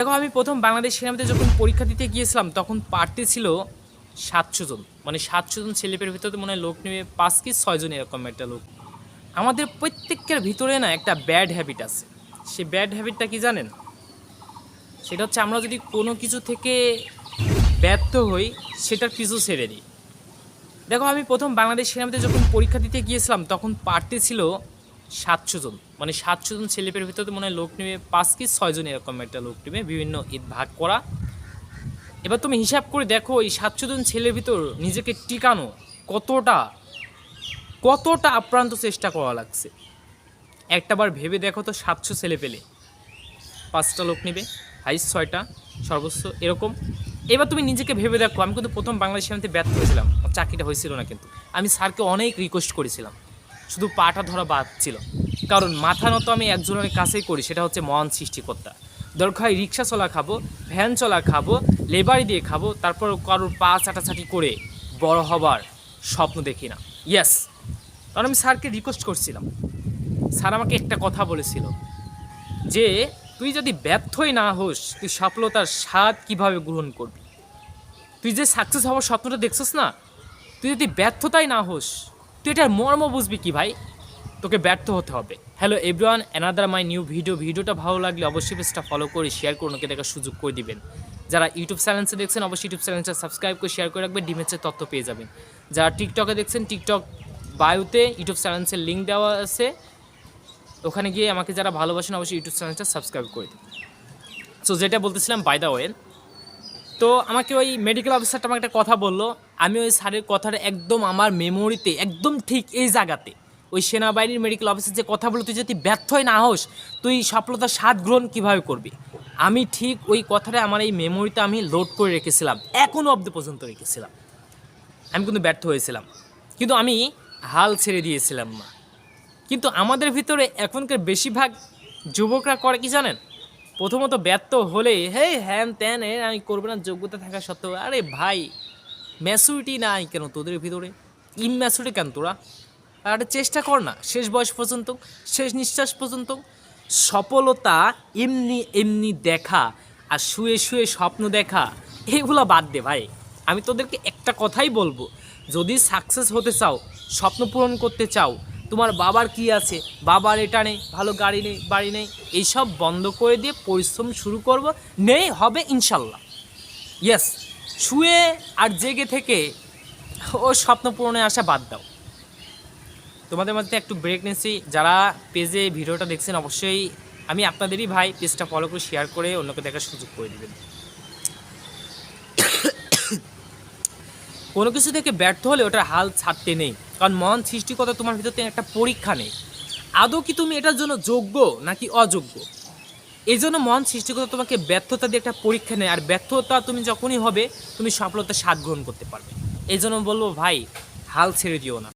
দেখো, আমি প্রথম বাংলাদেশ সেনাবাহিনীতে যখন পরীক্ষা দিতে গিয়েছিলাম, তখন পার্টি ছিল সাতশো জন। মানে সাতশো জন ছেলেপের ভিতরে মনে হয় লোক নেবে পাঁচ কি ছয়জন এরকম একটা লোক। আমাদের প্রত্যেকের ভিতরে না একটা ব্যাড হ্যাবিট আছে। সেই ব্যাড হ্যাবিটটা কি জানেন? সেটা হচ্ছে আমরা যদি কোনো কিছু থেকে ব্যর্থ হই, সেটার পিছু ছেড়ে দিই। দেখো, আমি প্রথম বাংলাদেশ সেনাবাহিনীতে যখন পরীক্ষা দিতে গিয়েছিলাম, তখন প্রার্থী ছিল সাতশো জন। মানে সাতশো জন ছেলেপের ভিতরে মনে হয় লোক নেবে পাঁচ কি ছয়জন এরকম একটা লোক নেবে, বিভিন্ন ঈদ ভাগ করা। এবার তুমি হিসাব করে দেখো, এই সাতশো জন ছেলের ভিতর নিজেকে টিকানো কতটা কতটা আপ্রান্ত চেষ্টা করা লাগছে। একটাবার ভেবে দেখো তো সাতশো ছেলে পেলে পাঁচটা লোক নেবে হাইস ছয়টা সর্বোচ্চ এরকম। এবার তুমি নিজেকে ভেবে দেখো, আমি কিন্তু প্রথম বাংলাদেশ সেনাতে ব্যর্থ হয়েছিলাম চাকরিটা হয়েছিল না কিন্তু। আমি স্যারকে অনেক রিকোয়েস্ট করেছিলাম। শুধু পাটা ধরা বাদ ছিল। কারণ মাথা নত আমি একজনের কাছেই করি, সেটা হচ্ছে মহান সৃষ্টিকর্তা। দরকার হয় রিক্সা চলা খাব, ভ্যান চলা খাব, লেবারি দিয়ে খাব, তারপর কারোর পা চাটাচাটি করে বড় হবার স্বপ্ন দেখি না। ইয়াস কারণ আমি স্যারকে রিকোয়েস্ট করছিলাম। স্যার আমাকে একটা কথা বলেছিল যে, তুই যদি ব্যর্থই না হোস, তুই সফলতার স্বাদ কীভাবে গ্রহণ করবি? তুই যে সাকসেস হওয়ার স্বপ্নটা দেখছিস না, তুই যদি ব্যর্থতাই না হোস তুই এটার মর্ম বুঝবি কি ভাই? তোকে ব্যর্থ হতে হবে। Hello everyone another my new video ভিডিওটা ভালো লাগলে অবশ্যই পেজটা ফলো করে শেয়ার করুন, ওকে দেখার সুযোগ করে দিবেন। যারা ইউটিউব চ্যানেলসে দেখছেন, অবশ্যই ইউটিউব চ্যানেলটা সাবস্ক্রাইব করে শেয়ার করে রাখবেন ডিমেচের তথ্য পেয়ে যাবেন। যারা টিকটকে দেখছেন টিকটক বায়োতে ইউটিউব চ্যানেলসের লিঙ্ক দেওয়া আছে, ওখানে গিয়ে আমাকে যারা ভালোবাসেন, অবশ্যই ইউটিউব চ্যানেলটা সাবস্ক্রাইব করে দিন সো যেটা বলতেছিলাম বাই ওয়ে তো আমাকে ওই মেডিকেল অফিসারটা আমাকে একটা কথা বলল। আমি ওই স্যারের কথাটা একদম আমার মেমোরিতে একদম ঠিক এই জায়গাতে। ওই সেনাবাহিনীর মেডিকেল অফিসার যে কথা বলল, তুই যদি ব্যর্থই না হোস, তুই সফলতার স্বাদ গ্রহণ কীভাবে করবি? আমি ঠিক ওই কথাটা আমার এই মেমোরিতে আমি লোড করে রেখেছিলাম এখনও অব্দি পর্যন্ত রেখেছিলাম। আমি কিন্তু ব্যর্থ হয়েছিলাম। কিন্তু আমি হাল ছেড়ে দিয়েছিলাম না কিন্তু আমাদের ভিতরে এখনকার বেশিরভাগ যুবকরা করে কি জানেন? প্রথমত ব্যর্থ হলে হে হ্যান ত্যান আমি করব না, যোগ্যতা থাকা সত্ত্বেও। আরে ভাই, ম্যাচুরিটি নাই কেন তোদের ভিতরে? ইনম্যাচুরিটি কেন তোরা? আর চেষ্টা কর না, শেষ বয়স পর্যন্ত, শেষ নিঃশ্বাস পর্যন্ত। সফলতা এমনি এমনি দেখা আর শুয়ে শুয়ে স্বপ্ন দেখা, এগুলো বাদ দে ভাই। আমি তোদেরকে একটা কথাই বলব, যদি সাকসেস হতে চাও, স্বপ্ন পূরণ করতে চাও তোমার বাবার কি আছে? বাবার এটা নেই, ভালো গাড়ি নেই, বাড়ি নেই। এইসব বন্ধ করে দিয়ে পরিশ্রম শুরু করব। নেই, হবে ইনশাল্লাহ। ইয়েস শুয়ে আর জেগে থেকে ও স্বপ্ন পূরণে আসা বাদ দাও। তোমাদের মধ্যে একটু ব্রেক নিচ্ছি যারা পেজে ভিডিওটা দেখছেন, অবশ্যই আমি আপনাদেরই ভাই, পেজটা ফলো করে শেয়ার করে অন্যকে দেখার সুযোগ করে দেবেন। কোনো কিছু থেকে ব্যর্থ হলে ওটার হাল ছাড়তে নেই। কারণ মহান সৃষ্টিকতা তোমার ভিতরে একটা পরীক্ষা নেই। আদৌ কি তুমি এটার জন্য যোগ্য নাকি অযোগ্য? এই জন্য মহান সৃষ্টিকতা তোমাকে ব্যর্থতা দিয়ে একটা পরীক্ষা নেয়, আর ব্যর্থতা তুমি যখনই হবে, তুমি সফলতা স্বাদ গ্রহণ করতে পারবে। এই জন্য বলব, ভাই, হাল ছেড়ে দিও না।